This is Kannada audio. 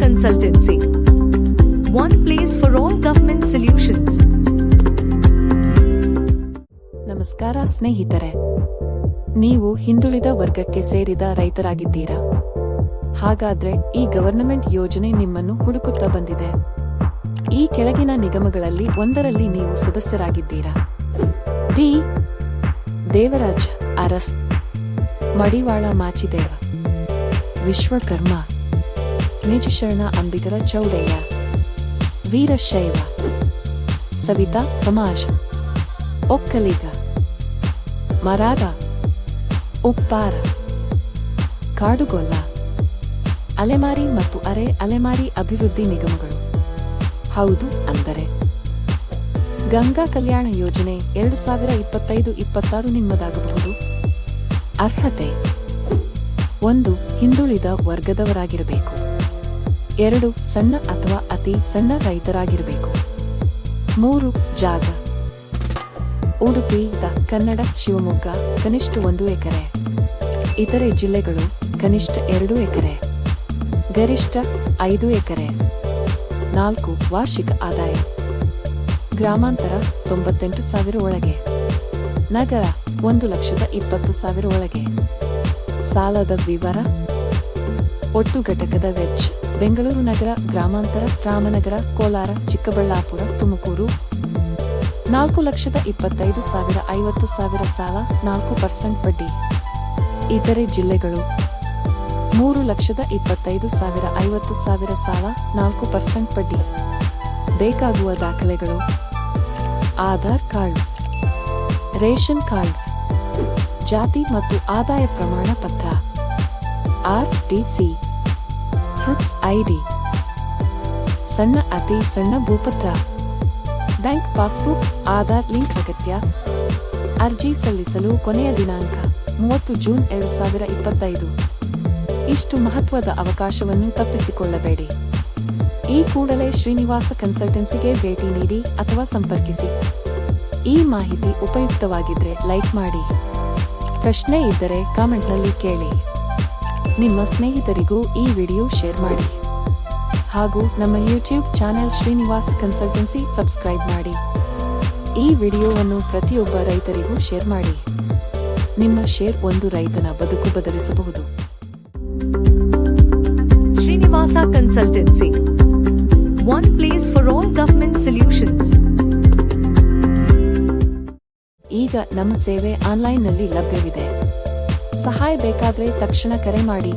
Consultancy. One place for all government solutions. ನಮಸ್ಕಾರ ಸ್ನೇಹಿತರೆ. ನೀವು ಹಿಂದುಳಿದ ವರ್ಗಕ್ಕೆ ಸೇರಿದ ರೈತರಾಗಿದ್ದೀರಾ? ಹಾಗಾದ್ರೆ ಈ ಗವರ್ನಮೆಂಟ್ ಯೋಜನೆ ನಿಮ್ಮನ್ನು ಹುಡುಕುತ್ತಾ ಬಂದಿದೆ. ಈ ಕೆಳಗಿನ ನಿಗಮಗಳಲ್ಲಿ ಒಂದರಲ್ಲಿ ನೀವು ಸದಸ್ಯರಾಗಿದ್ದೀರಾ? ಡಿ. ದೇವರಾಜ್ ಅರಸ್, ಮಡಿವಾಳ ಮಾಚಿದೇವ, ವಿಶ್ವಕರ್ಮ. ನಿಜಶರಣ ಅಂಬಿಗರ ಚೌಡಯ್ಯ. ವೀರಶೈವ ಸವಿತಾ ಸಮಾಜ. ಒಕ್ಕಲಿಗ. ಮರಾಗ. ಉಪ್ಪಾರ. ಕಾಡುಗೊಲ್ಲ. ಅಲೆಮಾರಿ ಮತ್ತು ಅರೆ ಅಲೆಮಾರಿ ಅಭಿವೃದ್ಧಿ ನಿಗಮಗಳು. ಹೌದು ಅಂದರೆ. ಗಂಗಾ ಕಲ್ಯಾಣ ಯೋಜನೆ ಎರಡು ಸಾವಿರ ಇಪ್ಪತ್ತೈದು ಇಪ್ಪತ್ತಾರು ನಿಮ್ಮದಾಗಬಹುದು. ಅರ್ಹತೆ. ಒಂದು ಹಿಂದುಳಿದ ವರ್ಗದವರಾಗಿರಬೇಕು. ಎರಡು ಸಣ್ಣ ಅಥವಾ ಅತಿ ಸಣ್ಣ ರೈತರಾಗಿರಬೇಕು. ಮೂರು ಜಾಗ. ಉಡುಪಿ, ದ ಕನ್ನಡ ಶಿವಮೊಗ್ಗ, ಕನಿಷ್ಠ ಒಂದು ಎಕರೆ. ಇತರೆ ಜಿಲ್ಲೆಗಳು ಕನಿಷ್ಠ ಎರಡು ಎಕರೆ. ಗರಿಷ್ಠ ಐದು ಎಕರೆ. ನಾಲ್ಕು ವಾರ್ಷಿಕ ಆದಾಯ. ಗ್ರಾಮಾಂತರ ತೊಂಬತ್ತೆಂಟು ಸಾವಿರ ಒಳಗೆ. ನಗರ ಒಂದು ಲಕ್ಷದ ಇಪ್ಪತ್ತು ಸಾವಿರ ಒಳಗೆ. ಸಾಲದ ವಿವರ. ಒಟ್ಟು ಘಟಕದ ವೆಚ್ಚ. ಬೆಂಗಳೂರು ನಗರ, ಗ್ರಾಮಾಂತರ, ರಾಮನಗರ, ಕೋಲಾರ, ಚಿಕ್ಕಬಳ್ಳಾಪುರ, ತುಮಕೂರು. ನಾಲ್ಕು ಲಕ್ಷದ ಇಪ್ಪತ್ತೈದು ಸಾವಿರ ಐವತ್ತು ಸಾವಿರ ಸಾಲ, ನಾಲ್ಕು ಪರ್ಸೆಂಟ್ ಬಡ್ಡಿ. ಇತರೆ ಜಿಲ್ಲೆಗಳು. ಮೂರು ಲಕ್ಷದ ಇಪ್ಪತ್ತೈದು ಸಾವಿರ ಐವತ್ತು ಸಾವಿರ ಸಾಲ, ನಾಲ್ಕು ಪರ್ಸೆಂಟ್ ಬಡ್ಡಿ. ಬೇಕಾಗುವ ದಾಖಲೆಗಳು. ಆಧಾರ್ ಕಾರ್ಡ್. Ration card. ಜಾತಿ ಮತ್ತು ಆದಾಯ ಪ್ರಮಾಣ ಪತ್ರ. ಆರ್ ಟಿಸಿ ಫ್ರುಟ್ಸ್ ಐಡಿ ಸಣ್ಣ ಅತಿ ಸಣ್ಣ ಭೂಪತ್ರ. ಬ್ಯಾಂಕ್ ಪಾಸ್ಬುಕ್, ಆಧಾರ್ ಲಿಂಕ್ ಅಗತ್ಯ. ಅರ್ಜಿ ಸಲ್ಲಿಸಲು ಕೊನೆಯ ದಿನಾಂಕ, ಮೂವತ್ತು ಜೂನ್ ಎರಡು ಸಾವಿರ ಇಪ್ಪತ್ತೈದು. ಇಷ್ಟು ಮಹತ್ವದ ಅವಕಾಶವನ್ನು ತಪ್ಪಿಸಿಕೊಳ್ಳಬೇಡಿ. ಈ ಕೂಡಲೇ ಶ್ರೀನಿವಾಸ ಕನ್ಸಲ್ಟೆನ್ಸಿಗೆ ಭೇಟಿ ನೀಡಿ ಅಥವಾ ಸಂಪರ್ಕಿಸಿ. ಈ ಮಾಹಿತಿ ಉಪಯುಕ್ತವಾಗಿದ್ದರೆ ಲೈಕ್ ಮಾಡಿ. ಪ್ರಶ್ನೆ ಇದ್ದರೆ ಕಾಮೆಂಟ್ನಲ್ಲಿ ಕೇಳಿ. ನಿಮ್ಮ ಸ್ನೇಹಿತರಿಗೂ ಈ ವಿಡಿಯೋ ಶೇರ್ ಮಾಡಿ. ಹಾಗೂ ನಮ್ಮ YouTube channel Srinivasa consultancy subscribe ಮಾಡಿ. ಈ ವಿಡಿಯೋವನ್ನು ಪ್ರತಿಯೊಬ್ಬ ರೈತರಿಗೂ ಶೇರ್ ಮಾಡಿ. ನಿಮ್ಮ ಶೇರ್ ಒಂದು ರೈತನ ಬದುಕು ಬದಲಿಸಬಹುದು. Srinivasa consultancy. One place for all government solutions. ಈಗ ನಮ್ಮ ಸೇವೆ ಆನ್ಲೈನ್ನಲ್ಲಿ ಲಭ್ಯವಿದೆ. ಸಹಾಯ ಬೇಕಾದ್ರೆ ತಕ್ಷಣ ಕರೆ ಮಾಡಿ.